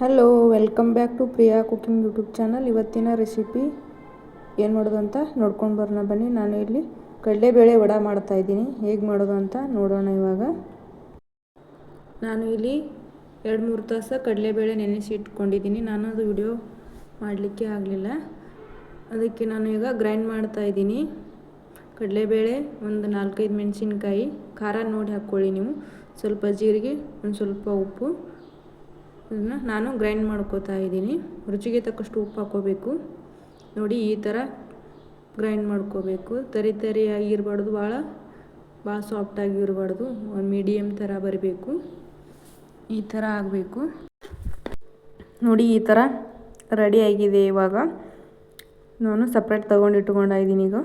Hello welcome back to Priya cooking YouTube channel ಇವತ್ತಿನ recipe ಏನು ಮಾಡೋದು ಅಂತ ನೋಡ್ಕೊಂಡು ಬರೋಣ ಬನ್ನಿ. ನಾನು ಇಲ್ಲಿ ಕಡಲೆಬೇಳೆ ವಡ ಮಾಡ್ತಾಯಿದ್ದೀನಿ ಹೇಗೆ ಮಾಡೋದು ಅಂತ ನೋಡೋಣ ಇವಾಗ. ನಾನು ಇಲ್ಲಿ ಎರಡು ಮೂರು ತಾಸು ಕಡಲೆಬೇಳೆ ನೆನೆಸಿ ಇಟ್ಕೊಂಡಿದ್ದೀನಿ. ನಾನು ಅದು ವಿಡಿಯೋ ಮಾಡಲಿಕ್ಕೆ ಆಗಲಿಲ್ಲ. ಅದಕ್ಕೆ ನಾನು ಈಗ ಗ್ರೈಂಡ್ ಮಾಡ್ತಾಯಿದ್ದೀನಿ ಕಡಲೆಬೇಳೆ ಒಂದು ನಾಲ್ಕೈದು ಮೆಣಸಿನ್ಕಾಯಿ ಖಾರ ನೋಡಿ ಹಾಕ್ಕೊಳ್ಳಿ ನೀವು. ಸ್ವಲ್ಪ ಜೀರಿಗೆ, ಒಂದು ಸ್ವಲ್ಪ ಉಪ್ಪು. ಇದನ್ನು ನಾನು ಗ್ರೈಂಡ್ ಮಾಡ್ಕೋತಾ ಇದ್ದೀನಿ. ರುಚಿಗೆ ತಕ್ಕಷ್ಟು ಉಪ್ಪು ಹಾಕ್ಕೋಬೇಕು. ನೋಡಿ, ಈ ಥರ ಗ್ರೈಂಡ್ ಮಾಡ್ಕೋಬೇಕು. ತರಿ ತರಿಯಾಗಿ ಇರಬಾರ್ದು, ಭಾಳ ಭಾಳ ಸಾಫ್ಟಾಗಿ ಇರಬಾರ್ದು. ಒಂದು ಮೀಡಿಯಮ್ ಥರ ಬರಬೇಕು. ಈ ಥರ ಆಗಬೇಕು ನೋಡಿ, ಈ ಥರ ರೆಡಿ ಆಗಿದೆ ಇವಾಗ. ನಾನು ಸಪ್ರೇಟ್ ಇಟ್ಕೊಂಡಿದ್ದೀನಿ ಈಗ.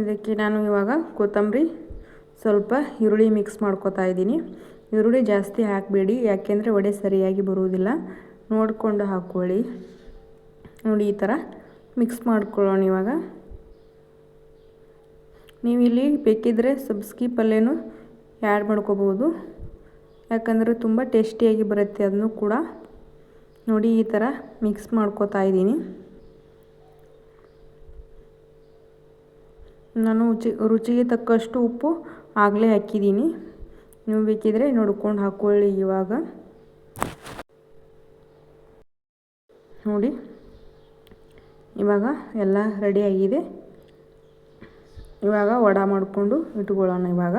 ಇದಕ್ಕೆ ನಾನು ಇವಾಗ ಕೊತ್ತಂಬರಿ ಸ್ವಲ್ಪ ಈರುಳ್ಳಿ ಮಿಕ್ಸ್ ಮಾಡ್ಕೋತಾ ಇದ್ದೀನಿ. ಈರುಳ್ಳಿ ಜಾಸ್ತಿ ಹಾಕಬೇಡಿ, ಯಾಕೆಂದರೆ ವಡೆ ಸರಿಯಾಗಿ ಬರುವುದಿಲ್ಲ. ನೋಡಿಕೊಂಡು ಹಾಕ್ಕೊಳ್ಳಿ ನೋಡಿ, ಈ ಥರ ಮಿಕ್ಸ್ ಮಾಡ್ಕೊಳ್ಳೋಣ ಇವಾಗ. ನೀವು ಇಲ್ಲಿ ಬೇಕಿದ್ದರೆ ಸಬ್ಸ್ಗಿ ಪಲ್ಯನೂ ಆ್ಯಡ್ ಮಾಡ್ಕೋಬೋದು. ಯಾಕಂದರೆ ತುಂಬ ಟೇಸ್ಟಿಯಾಗಿ ಬರುತ್ತೆ ಅದನ್ನು ಕೂಡ. ನೋಡಿ, ಈ ಥರ ಮಿಕ್ಸ್ ಮಾಡ್ಕೋತಾ ಇದ್ದೀನಿ. ನಾನು ರುಚಿ, ರುಚಿಗೆ ತಕ್ಕಷ್ಟು ಉಪ್ಪು ಆಗಲೇ ಹಾಕಿದ್ದೀನಿ. ನೀವು ಬೇಕಿದ್ರೆ ನೋಡ್ಕೊಂಡು ಹಾಕ್ಕೊಳ್ಳಿ ಇವಾಗ. ನೋಡಿ, ಇವಾಗ ಎಲ್ಲ ರೆಡಿ ಆಗಿದೆ. ಇವಾಗ ವಡ ಮಾಡಿಕೊಂಡು ಇಟ್ಕೊಳ್ಳೋಣ ಇವಾಗ.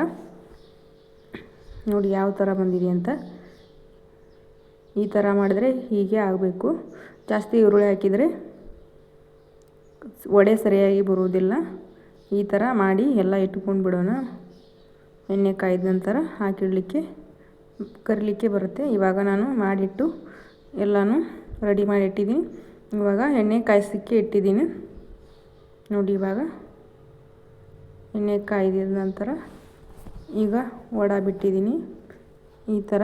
ನೋಡಿ, ಯಾವ ಥರ ಬಂದಿದೆ ಅಂತ. ಈ ಥರ ಮಾಡಿದ್ರೆ ಹೀಗೆ ಆಗಬೇಕು. ಜಾಸ್ತಿ ಈರುಳ್ಳಿ ಹಾಕಿದರೆ ವಡೆ ಸರಿಯಾಗಿ ಬರುವುದಿಲ್ಲ. ಈ ಥರ ಮಾಡಿ ಎಲ್ಲ ಇಟ್ಕೊಂಡು ಬಿಡೋಣ ಎಣ್ಣೆ ಕಾಯ್ದ ನಂತರ ಹಾಕಿಡಲಿಕ್ಕೆ ಕರಿಲಿಕ್ಕೆ ಬರುತ್ತೆ. ಇವಾಗ ನಾನು ಮಾಡಿಟ್ಟು ಎಲ್ಲನೂ ರೆಡಿ ಮಾಡಿ ಇಟ್ಟಿದ್ದೀನಿ ಇವಾಗ ಎಣ್ಣೆ ಕಾಯಿಸಲಿಕ್ಕೆ ಇಟ್ಟಿದ್ದೀನಿ. ನೋಡಿ ಇವಾಗ. ಎಣ್ಣೆ ಕಾಯ್ದಿದ ನಂತರ ಈಗ ಒಡ ಬಿಟ್ಟಿದ್ದೀನಿ. ಈ ಥರ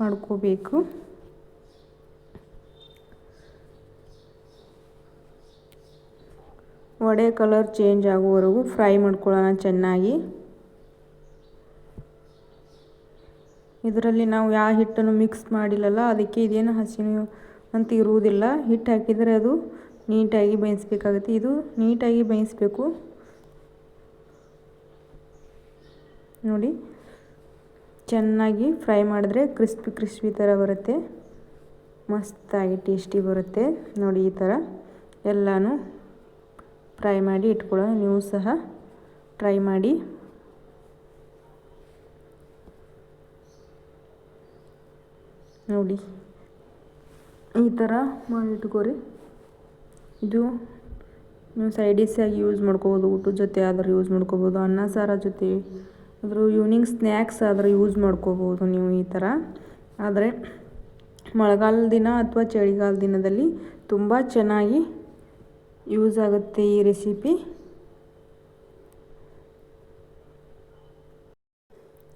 ಮಾಡ್ಕೋಬೇಕು. ವಡೆ ಕಲರ್ ಚೇಂಜ್ ಆಗುವವರೆಗೂ ಫ್ರೈ ಮಾಡ್ಕೊಳ್ಳೋಣ ಚೆನ್ನಾಗಿ. ಇದರಲ್ಲಿ ನಾವು ಯಾವ ಹಿಟ್ಟನ್ನು ಮಿಕ್ಸ್ ಮಾಡಿಲ್ಲಲ್ಲ, ಅದಕ್ಕೆ ಇದೇನು ಹಸಿ ಅಂತ ಇರುವುದಿಲ್ಲ. ಹಿಟ್ಟು ಹಾಕಿದರೆ ಅದು ನೀಟಾಗಿ ಬೇಯಿಸ್ಬೇಕಾಗುತ್ತೆ. ಇದು ನೀಟಾಗಿ ಬೇಯಿಸ್ಬೇಕು. ನೋಡಿ, ಚೆನ್ನಾಗಿ ಫ್ರೈ ಮಾಡಿದ್ರೆ ಕ್ರಿಸ್ಪಿ ಕ್ರಿಸ್ಪಿ ಥರ ಬರುತ್ತೆ. ಮಸ್ತಾಗಿ ಟೇಸ್ಟಿ ಬರುತ್ತೆ. ನೋಡಿ ಈ ಥರ ಎಲ್ಲನೂ ಫ್ರೈ ಮಾಡಿ ಇಟ್ಕೊಳ್ಳೋಣ. ನೀವು ಸಹ ಟ್ರೈ ಮಾಡಿ. ನೋಡಿ, ಈ ಥರ ಮಾಡಿ ಇಟ್ಕೊರಿ ಇದು ನೀವು ಸೈಡ್ ಆಗಿ ಯೂಸ್ ಮಾಡ್ಕೋಬೋದು, ಊಟದ ಜೊತೆ ಆದರೂ ಯೂಸ್ ಮಾಡ್ಕೋಬೋದು, ಅನ್ನ, ಸಾರ ಜೊತೆ ಆದರೂ ಈವ್ನಿಂಗ್ ಸ್ನ್ಯಾಕ್ಸ್ ಆದರೂ ಯೂಸ್ ಮಾಡ್ಕೋಬೋದು ನೀವು ಈ ಥರ. ಆದರೆ ಮಳೆಗಾಲದ ದಿನ ಅಥವಾ ಚಳಿಗಾಲ ದಿನದಲ್ಲಿ ತುಂಬ ಚೆನ್ನಾಗಿ ಯೂಸ್ ಆಗುತ್ತೆ ಈ ರೆಸಿಪಿ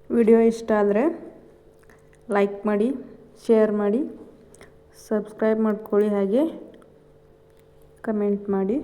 ವಿಡಿಯೋ ಇಷ್ಟ ಆದರೆ ಲೈಕ್ ಮಾಡಿ ಶೇರ್ ಮಾಡಿ ಸಬ್ಸ್ಕ್ರೈಬ್ ಮಾಡ್ಕೊಳ್ಳಿ ಹಾಗೆ ಕಮೆಂಟ್ ಮಾಡಿ.